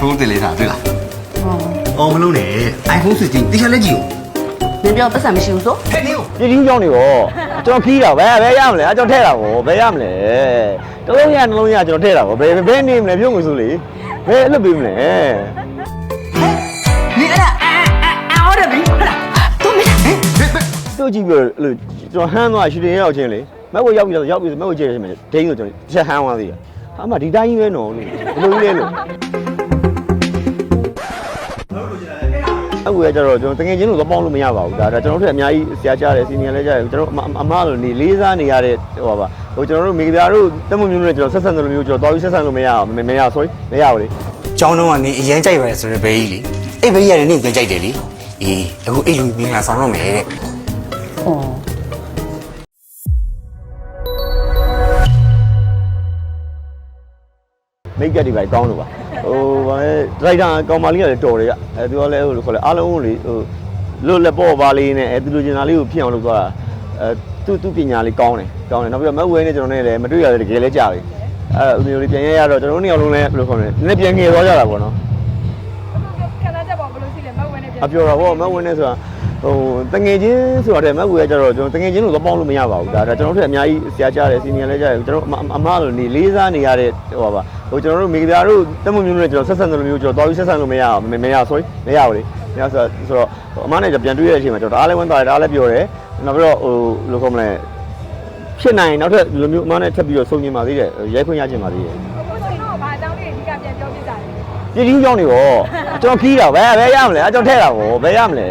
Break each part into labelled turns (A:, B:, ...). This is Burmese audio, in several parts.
A: iPhone တင်လေးထားတွေ့လား
B: ဟော
A: အော်မလုံးနဲ့ iPhone 16တိကျလက်ကြည့်
B: နင်ပြောပတ်စံမရှိဘူးဆို
A: ဟဲ့နေကို
C: ပြည်ကြီးကြောင်းနေပေါ့ကျွန်တော်ခီးတာဘယ်ဘယ်ရမလဲအကျွန်တော်ထဲတာပေါ့ဘယ်ရမလဲတစ်လုံးရနှလုံးရကျွန်တော်ထဲတာပေါ့ဘယ်ဘယ်နေမလဲပြုံးငွေဆိုလေဘယ်အလုပ်ပေးမလဲ
B: နင်အဲ့ဒါအာအာအာဟောတယ်ဘီဟုတ်လားတော့မင်းဟဲ့
C: တို့ကြည့်ပြီးတော့အဲ့လိုကျွန်တော်ဟမ်းသွားရှူတင်ရောက်ချင်းလေမက်ဝရောက်ပြီးတော့ရောက်ပြီးမက်ဝကြည့်ရချင်းမယ်ဒိန်းဆိုကျွန်တော်တစ်ချက်ဟမ်းသွားသေးတယ်ဟာမှဒီတိုင်းကြီးပဲနော်လို့ဘယ်လိုလဲလို့ ခုရကြတော့ကျွန်တော်တကယ်ချင်းလို့တော့ပေါင်းလို့မရပါဘူးဒါဒါကျွန်တော်တို့အများကြီးဆရာကြားတယ်စီနီယာလည်းကြားတယ်ကျွန်တော်အမလို့နေလေးစားနေရတဲ့ဟိုပါဟိုကျွန်တော်တို့မိသားတို့တက်မှုမျိုးနဲ့ကျွန်တော်ဆက်ဆံတယ်လို့မျိုးကျွန်တော်တော်ပြီးဆက်ဆံလို့မရအောင်မမရ sorry မရဘူးလေ
A: ကျောင်းတော့ကနေအရင်ကြိုက်ပါတယ်ဆိုတော့ဘေးကြီးလေအဲ့ဘေးကြီးရတယ်နေကိုကြိုက်တယ်လေအေးအခုအဲ့လူမင်္ဂလာဆောင်တော့မယ်တဲ့
B: ဟော
C: မိတ်ကပ်တွေပဲကောင်းလို့ပါ ဟိုဗာလဲဒရိုက်တာကောင်မလေးကလည်းတော်တယ်ကအဲသူကလည်းဟိုလိုခေါ်လဲအားလုံးလေဟိုလွတ်လက်ပေါ့ပါလေးနဲ့အဲသူလိုချင်တာလေးကိုဖြစ်အောင်လုပ်သွားတာအဲသူသူပညာလေးကောင်းတယ်ကောင်းတယ်နောက်ပြီးတော့မက်ဝဲနဲ့ကျွန်တော်နဲ့လည်းမတွေ့ရတယ်တကယ်လည်းကြာပြီအဲလိုမျိုးလေးပြန်ရရတော့ကျွန်တော်တို့နှစ်ယောက်လုံးလည်းဘယ်လိုခေါ်လဲနည်းနည်းပြန်ငယ်သွားကြတာပေါ့နော်
D: ခံစားချက်ပေါ့ဘယ်လိုရှိလဲမဟုတ်ဝင်နေပြန်
C: အပြောတာပေါ့မက်ဝဲနဲ့ဆိုတာ ဟိုတငယ်ချင်းဆိုတာတဲ့မက်ဝဲကကြတော့ကျွန်တော်တငယ်ချင်းလို့တော့ပေါင်းလို့မရပါဘူးဒါဒါကျွန်တော်တို့အများကြီးဆရာကြားတယ်စီနီယာလည်းကြားတယ်ကျွန်တော်အမလို့နေလေးစားနေရတဲ့ဟိုပါဟိုကျွန်တော်တို့မိသားတို့တက်မှုမျိုးနဲ့ကျွန်တော်ဆက်ဆံတယ်လို့မျိုးကျွန်တော်တော်ပြီးဆက်ဆံလို့မရအောင်မရ sorry မရဘူးလေမရဆိုဆိုတော့အမနဲ့ပြန်တွေ့ရတဲ့အချိန်မှာကျွန်တော်အားလည်းဝမ်းသာတယ်အားလည်းပြောတယ်နောက်ပြီးတော့ဟိုလိုခေါ်မလဲဖြစ်နိုင်နောက်ထပ်လူမျိုးအမနဲ့ထပ်ပြီးတော့စုံကျင်ပါသေးတယ်ရိုက်ခွင့်ရကျင်ပါသေး
D: တယ်
C: ပြည်ကြီးကြောင်းနေပေါ့ကျွန်တော်ခီးတာဘယ်ဘယ်ရမလဲအကျွန်တော်ထဲတာပေါ့ဘယ်ရမလဲ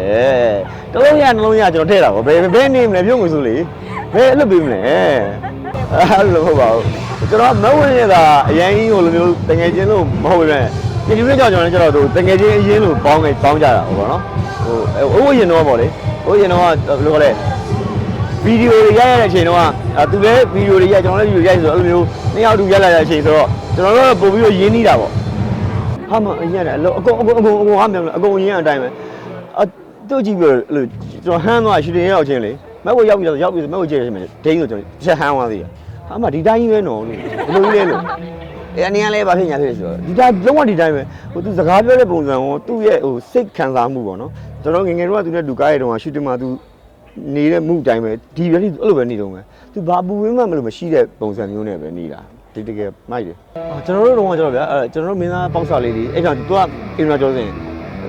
C: တစ်လုံးရနှလုံးရကျွန်တော်ထဲတာပေါ့ဘယ်ဘယ်နေမလဲပြုံးငွေဆိုလေဘယ်အလုပ်ပေးမလဲအဲ့လိုမဟုတ်ပါဘူးကျွန်တော်မဝင်ရတာအရင်ကြီးဟိုလိုမျိုးတငယ်ချင်းလို့မဟုတ်ပဲပြည်ကြီးကြောင်းကျွန်တော်ကျွန်တော်တို့တငယ်ချင်းအရင်လို့ပေါင်းနေပေါင်းကြတာဟုတ်ပါနော်ဟိုအိုးရင်တော့ပေါ့လေအိုးရင်တော့ဘယ်လိုခေါ်လဲဗီဒီယိုတွေရိုက်ရတဲ့အချိန်တော့အဲသူလည်းဗီဒီယိုတွေရိုက်ကျွန်တော်လည်းဗီဒီယိုရိုက်ဆိုတော့အဲ့လိုမျိုးနှစ်ယောက်တူရိုက်လာတဲ့အချိန်ဆိုတော့ကျွန်တော်တို့ပို့ပြီးတော့ရင်းနှီးတာပေါ့ ဟာမအရင်ကအလုံးအကုန်အကုန်အကုန်အကုန်ဟာမြန်အကုန်အရင်အတိုင်းပဲအတို့ကြည့်ပြီးတော့အဲ့လိုကျွန်တော်ဟမ်းသွားရှူတင်ရောက်ချင်းလေမက်ဝရောက်ပြီးတော့ရောက်ပြီးမက်ဝကြည့်ရချင်းမယ်ဒိန်းဆိုကျွန်တော်ချက်ဟမ်းသွားသေးတယ်ဟာမဒီတိုင်းကြီးပဲနော်လို့ဘယ်လိုကြီးလဲလို့အဲအနေနဲ့လည်းဘာဖြစ်ညာဖြစ်လဲဆိုတော့ဒီတိုင်းလုံးဝဒီတိုင်းပဲဟိုသူစကားပြောတဲ့ပုံစံကိုသူ့ရဲ့ဟိုစိတ်ခံစားမှုပေါ့နော်ကျွန်တော်ငယ်ငယ်တော့သူနဲ့လူကားရတုန်းကရှူတင်မှာသူနေတဲ့မှုအတိုင်းပဲဒီပဲအဲ့လိုပဲနေတော့မယ်သူဘာပူဝင်းမှမလို့မရှိတဲ့ပုံစံမျိုးနဲ့ပဲနေတာ ဒီတကယ်မိုက်တယ်အာကျွန်တော်တို့တော့ကျွန်တော်ဗျာအဲကျွန်တော်တို့မင်းသားပေါက်စာလေးတွေအဲ့ကြောင့်သူကအင်မကျော်စင်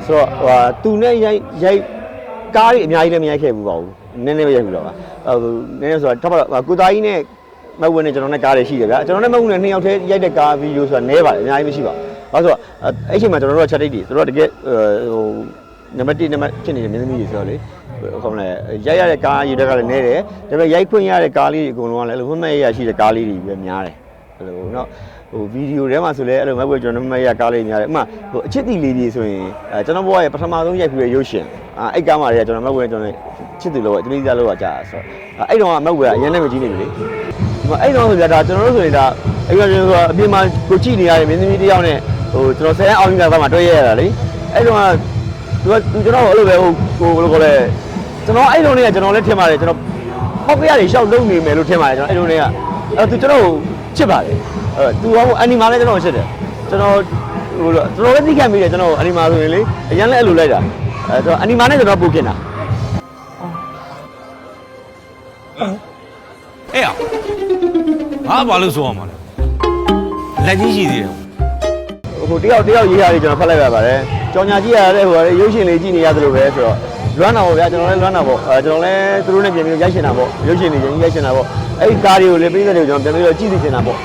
C: ဆိုတော့ဟိုသူနဲ့ရိုက်ရိုက်ကားတွေအများကြီးလည်းမရိုက်ခဲ့ဘူးပါဘူးနည်းနည်းပဲရိုက်ဘူးတော့ပါဟိုနည်းနည်းဆိုတာတော့ကိုသားကြီးနဲ့မဟုတ်ဝင်နဲ့ကျွန်တော်နဲ့ကားတွေရှိတယ်ဗျာကျွန်တော်နဲ့မဟုတ်ဝင်နဲ့နှစ်ယောက်တည်းရိုက်တဲ့ကားဗီဒီယိုဆိုတာနည်းပါတယ်အများကြီးမရှိပါဘူးဘာလို့ဆိုတော့အဲ့ချိန်မှာကျွန်တော်တို့ကချက်တိတ်တွေသူတို့ကတကယ်ဟိုနံပါတ်1နံပါတ်ဖြစ်နေတဲ့မင်းသမီးတွေဆိုတော့လေခေါမလဲရိုက်ရတဲ့ကားရည်တက်ကလည်းနည်းတယ်ဒါပေမဲ့ရိုက်ခွင့်ရတဲ့ကားလေးတွေအကုန်လုံးကလည်းအဲ့လိုမှတ်မှတ်ရရရှိတဲ့ကားလေးတွေပဲများတယ် အဲ့လိုနော်ဟိုဗီဒီယိုထဲမှာဆိုလဲအဲ့လိုမဟုတ်ဘူးကျွန်တော်မှတ်မှတ်ရကားလေးများတယ်ဥပမာဟိုအချစ်တီလေးတွေဆိုရင်အဲကျွန်တော်ဘဝရဲ့ပထမဆုံးရိုက်ပြီးရရုပ်ရှင်အာအဲ့ကားမှာတွေကကျွန်တော်မှတ်ဘူးကျွန်တော်ချစ်သူလို့ပဲတမိသားလို့ကကြာဆိုတော့အဲ့တော့ကမှတ်ဘူးကအရင်နဲ့မကြည့်နေပြီလေဒီမှာအဲ့တော့ဆိုကြတာကျွန်တော်တို့ဆိုရင်ဒါအဲ့တော့ကျွန်တော်အပြင်မှာကိုကြည့်နေရတဲ့မင်းသမီးတစ်ယောက်နဲ့ဟိုကျွန်တော်ဆယ်အောင်ကြီးကမှတွေ့ရရတာလေအဲ့တော့ကသူကသူကျွန်တော်အဲ့လိုပဲဟိုဟိုဘယ်လိုခေါ်လဲကျွန်တော်အဲ့လိုနေကကျွန်တော်လည်းထင်ပါတယ်ကျွန်တော်ဟောက်ပြရတယ်ရှောက်လုံးနေမယ်လို့ထင်ပါတယ်ကျွန်တော်အဲ့လိုနေကအဲ့သူကျွန်တော်ကို ချစ်ပါတယ်အဲ့သူကဟိုအနီမာလည်းကျွန်တော်ချစ်တယ်ကျွန်တော်ဟိုကျွန်တော်လည်းသိခံမိတယ်ကျွန်တော်အနီမာဆိုရင်လေအရင်လည်းအဲ့လိုလိုက်တာအဲ့တော့အနီမာနဲ့ကျွန်တော်ပို့ခင်တာ
E: အဲ့အောင်ငါဘာလို့ဆိုအောင်မလဲလက်ကြီးရှိသေးတယ်
C: ဟိုတယောက်တယောက်ရေးရတယ်ကျွန်တော်ဖတ်လိုက်ရပါတယ်ကြောင်ညာကြည့်ရတဲ့ဟိုရုပ်ရှင်လေးကြည့်နေရတယ်လို့ပဲဆိုတော့လွမ်းတာပေါ့ဗျာကျွန်တော်လည်းလွမ်းတာပေါ့အဲကျွန်တော်လည်းသူတို့နဲ့ပြန်ပြီးရိုက်ရှင်တာပေါ့ရုပ်ရှင်တွေချင်းရိုက်ရှင်တာပေါ့ အဲ့ဒီကားတွေကိုလည်းပြည်သက်တွေကိုကျွန်တော်ပြန်ပြီးတော့ကြည့်သိချင်တာပေါ့